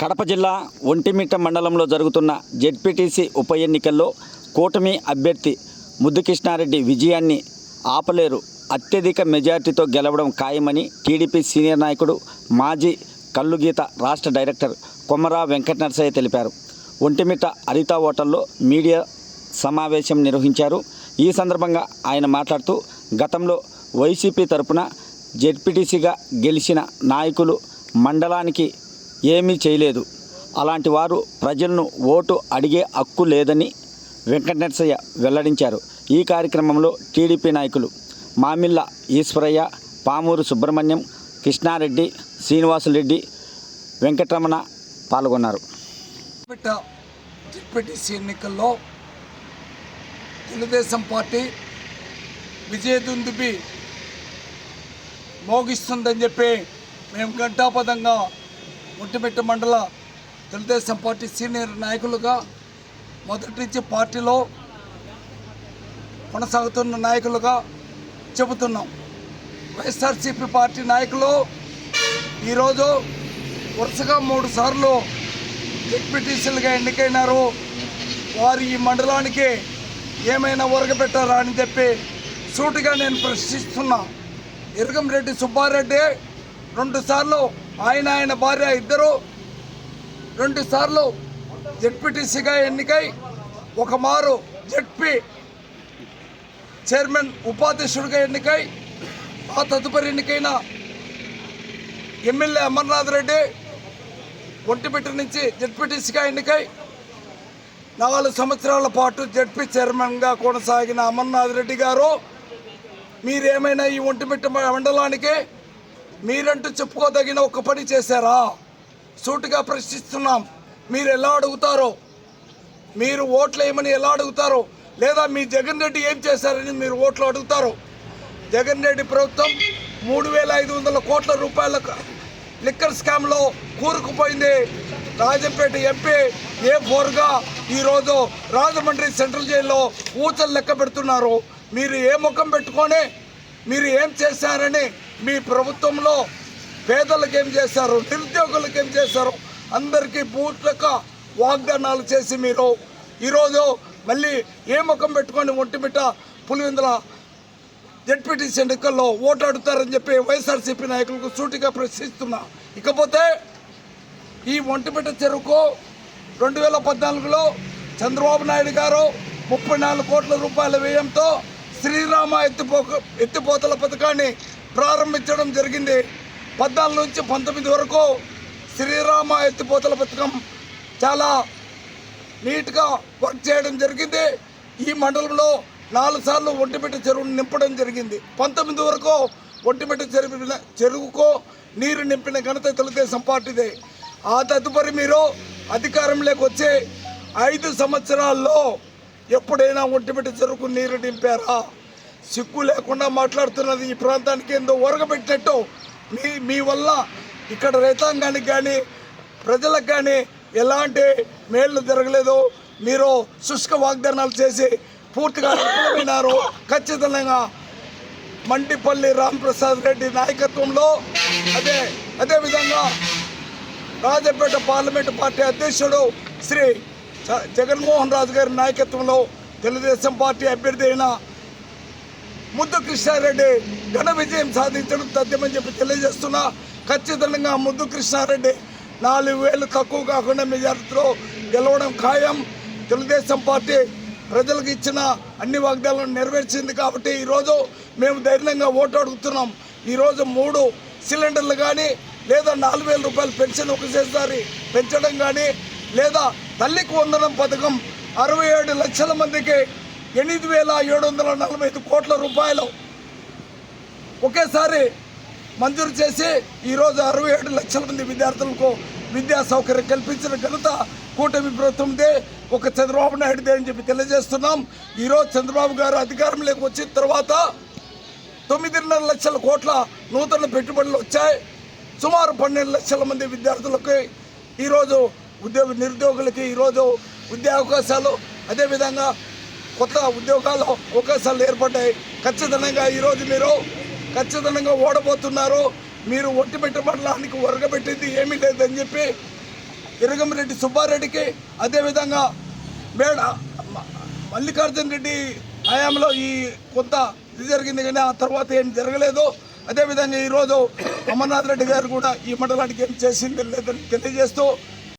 కడప జిల్లా ఒంటిమిట్ట మండలంలో జరుగుతున్న జెడ్పీటీసీ ఉప ఎన్నికల్లో కూటమి అభ్యర్థి ముద్దుకృష్ణారెడ్డి విజయాన్ని ఆపలేరు. అత్యధిక మెజార్టీతో గెలవడం ఖాయమని టీడీపీ సీనియర్ నాయకుడు మాజీ కల్లుగీత రాష్ట్ర డైరెక్టర్ కొమరా వెంకట నరసయ్య తెలిపారు. ఒంటిమిట్ట హరితా హోటల్లో మీడియా సమావేశం నిర్వహించారు. ఈ సందర్భంగా ఆయన మాట్లాడుతూ గతంలో వైసీపీ తరపున జెడ్పీటీసీగా గెలిచిన నాయకులు మండలానికి ఏమీ చేయలేదు. అలాంటి వారు ప్రజలను ఓటు అడిగే హక్కు లేదని వెంకటనరసయ్య వెల్లడించారు. ఈ కార్యక్రమంలో టీడీపీ నాయకులు మామిళ్ళ ఈశ్వరయ్య పామూరు సుబ్రహ్మణ్యం కృష్ణారెడ్డి శ్రీనివాసులరెడ్డి వెంకటరమణ పాల్గొన్నారు. ఎన్నికల్లో తెలుగుదేశం పార్టీ విజయదుందుబి మోగిస్తుందని చెప్పి మేము ఘంటాపదంగా ఒంటిమిట్ట మండల తెలుగుదేశం పార్టీ సీనియర్ నాయకులుగా మొదటి నుంచి పార్టీలో కొనసాగుతున్న నాయకులుగా చెబుతున్నాం. వైఎస్ఆర్సీపీ పార్టీ నాయకులు ఈరోజు వరుసగా మూడు సార్లు డిప్యూటీసీలుగా ఎన్నికైనారు. వారు ఈ మండలానికి ఏమైనా ఒరగబెట్టారా అని చెప్పి సూటిగా నేను ప్రశ్నిస్తున్నా. ఇరగంరెడ్డి సుబ్బారెడ్డి రెండు సార్లు ఆయన ఆయన భార్య ఇద్దరు రెండుసార్లు జెడ్పీటీసీగా ఎన్నికై ఒక మారు జెడ్పీ చైర్మన్ ఉపాధ్యక్షుడిగా ఎన్నికై ఆ తదుపరి ఎన్నికైన ఎమ్మెల్యే అమర్నాథ్ రెడ్డి ఒంటిమిట్ట నుంచి జడ్పీటీసీగా ఎన్నికై నాలుగు సంవత్సరాల పాటు జడ్పీ చైర్మన్గా కొనసాగిన అమర్నాథ్ రెడ్డి గారు మీరేమైనా ఈ ఒంటిమిట్ట మండలానికి మీరంటూ చెప్పుకోదగిన ఒక పని చేశారా? సూటిగా ప్రశ్నిస్తున్నాం. మీరు ఎలా అడుగుతారో? మీరు ఓట్లు వేయమని ఎలా అడుగుతారో? లేదా మీ జగన్ రెడ్డి ఏం చేశారని మీరు ఓట్లు అడుగుతారో? జగన్ రెడ్డి ప్రభుత్వం మూడు వేల ఐదు వందల కోట్ల రూపాయల లిక్కర్ స్కామ్లో కూరుకుపోయింది. రాజంపేట ఎంపీ ఏ ఫోర్గా ఈరోజు రాజమండ్రి సెంట్రల్ జైల్లో ఊచలు లెక్క పెడుతున్నారు. మీరు ఏ ముఖం పెట్టుకొని మీరు ఏం చేశారని మీ ప్రభుత్వంలో పేదలకు ఏం చేశారు? నిరుద్యోగులకు ఏం చేశారు? అందరికీ బూట్లకు వాగ్దానాలు చేసి మీరు ఈరోజు మళ్ళీ ఏ ముఖం పెట్టుకొని ఒంటిమిట్ట పులివెందుల జడ్పీటీసీ ఎన్నికల్లో ఓటాడుతారని చెప్పి వైఎస్ఆర్సీపీ నాయకులకు సూటిగా ప్రశ్నిస్తున్నా. ఇకపోతే ఈ ఒంటిమిట చెరువుకు రెండు వేల పద్నాలుగులో చంద్రబాబు నాయుడు గారు ముప్పై నాలుగు కోట్ల రూపాయల వ్యయంతో శ్రీరామ ఎత్తిపో ఎత్తిపోతల పథకాన్ని ప్రారంభించడం జరిగింది. పద్నాలుగు నుంచి పంతొమ్మిది వరకు శ్రీరామ ఎత్తిపోతల పథకం చాలా నీట్గా వర్క్ చేయడం జరిగింది. ఈ మండలంలో నాలుగు సార్లు ఒంటిమిట్ట చెరువును నింపడం జరిగింది. పంతొమ్మిది వరకు ఒంటిమిట్ట చెరువు చెరువుకు నీరు నింపిన ఘనత తెలుగుదేశం పార్టీదే. ఆ తదుపరి మీరు అధికారంలోకి వచ్చే ఐదు సంవత్సరాల్లో ఎప్పుడైనా ఒంటిమిట్ట చెరువుకు నీరు నింపారా? సిగ్గు లేకుండా మాట్లాడుతున్నది ఈ ప్రాంతానికి ఏందో ఒరగబెట్టినట్టు. మీ మీ వల్ల ఇక్కడ రైతాంగానికి కానీ ప్రజలకు కానీ ఎలాంటి మేళ్ళు జరగలేదు. మీరు శుష్క వాగ్దానాలు చేసి పూర్తిగా విఫలమైనారు ఖచ్చితంగా మంటిపల్లి రాంప్రసాద్ రెడ్డి నాయకత్వంలో అదే అదేవిధంగా రాజపేట పార్లమెంటు పార్టీ అధ్యక్షుడు శ్రీ జగన్మోహన్ రాజు గారి నాయకత్వంలో తెలుగుదేశం పార్టీ అభ్యర్థి అయిన ముద్దు కృష్ణారెడ్డి ఘన విజయం సాధించడం తథ్యమని చెప్పి తెలియజేస్తున్నా. ఖచ్చితంగా ముద్దు కృష్ణారెడ్డి నాలుగు వేలు తక్కువ కాకుండా మెజార్టీలో గెలవడం ఖాయం. తెలుగుదేశం పార్టీ ప్రజలకు ఇచ్చిన అన్ని వాగ్దానాలను నెరవేర్చింది కాబట్టి ఈరోజు మేము ధైర్యంగా ఓటు అడుగుతున్నాం. ఈరోజు మూడు సిలిండర్లు కానీ లేదా నాలుగు వేల రూపాయలు పెన్షన్ ఒకసారి పెంచడం కానీ లేదా తల్లికి వందనం పథకం అరవై ఏడు లక్షల మందికి ఎనిమిది వేల ఏడు వందల నలభై ఐదు కోట్ల రూపాయలు ఒకేసారి మంజూరు చేసి ఈరోజు అరవై ఏడు లక్షల మంది విద్యార్థులకు విద్యా సౌకర్యం కల్పించిన ఘనత కూటమి ప్రభుత్వందే. ఒక చంద్రబాబు నాయుడుదే అని చెప్పి తెలియజేస్తున్నాం. ఈరోజు చంద్రబాబు గారు అధికారంలోకి వచ్చిన తర్వాత తొమ్మిదిన్నర లక్షల కోట్ల నూతన పెట్టుబడులు వచ్చాయి. సుమారు పన్నెండు లక్షల మంది విద్యార్థులకి ఈరోజు ఉద్యోగ నిరుద్యోగులకి ఈరోజు ఉద్యోగ అవకాశాలు అదేవిధంగా కొత్త ఉద్యోగాలు అవకాశాలు ఏర్పడ్డాయి. ఖచ్చితంగా ఈరోజు మీరు ఖచ్చితంగా ఓడబోతున్నారు. మీరు ఒట్టి పెట్టబడడానికి ఒరగబెట్టింది ఏమీ లేదని చెప్పి ఇరగంరెడ్డి సుబ్బారెడ్డికి అదేవిధంగా మేడ మ- మల్లికార్జున రెడ్డి హయాంలో ఈ కొంత ఇది జరిగింది కానీ ఆ తర్వాత ఏం జరగలేదు. అదేవిధంగా ఈరోజు అమర్నాథ్ రెడ్డి గారు కూడా ఈ మండలానికి ఏం చేసింది లేదని తెలియజేస్తూ